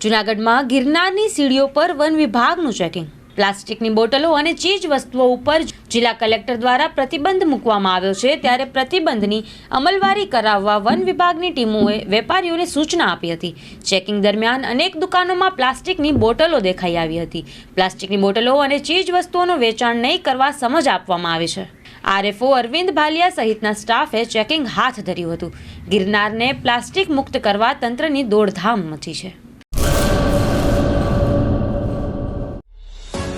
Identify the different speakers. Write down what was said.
Speaker 1: જૂનાગઢમાં ગિરનારની સીડીઓ પર વન વિભાગનું ચેકિંગ. પ્લાસ્ટિકની બોટલો અને ચીજ વસ્તુઓ ઉપર જિલ્લા કલેક્ટર દ્વારા પ્રતિબંધ મૂકવામાં આવ્યો છે. ત્યારે પ્રતિબંધની અમલવારી કરાવવા વન વિભાગની ટીમોએ વેપારીઓને સૂચના આપી હતી. ચેકિંગ દરમિયાન અનેક દુકાનોમાં પ્લાસ્ટિકની બોટલો દેખાઈ આવી હતી. પ્લાસ્ટિકની બોટલો અને ચીજ વસ્તુઓનું વેચાણ નહીં કરવા સમજ આપવામાં આવી છે. આરએફઓ અરવિંદ ભાલિયા સહિતના સ્ટાફે ચેકિંગ હાથ ધર્યું હતું. ગિરનારને પ્લાસ્ટિક મુક્ત કરવા તંત્રની દોડધામ મચી છે.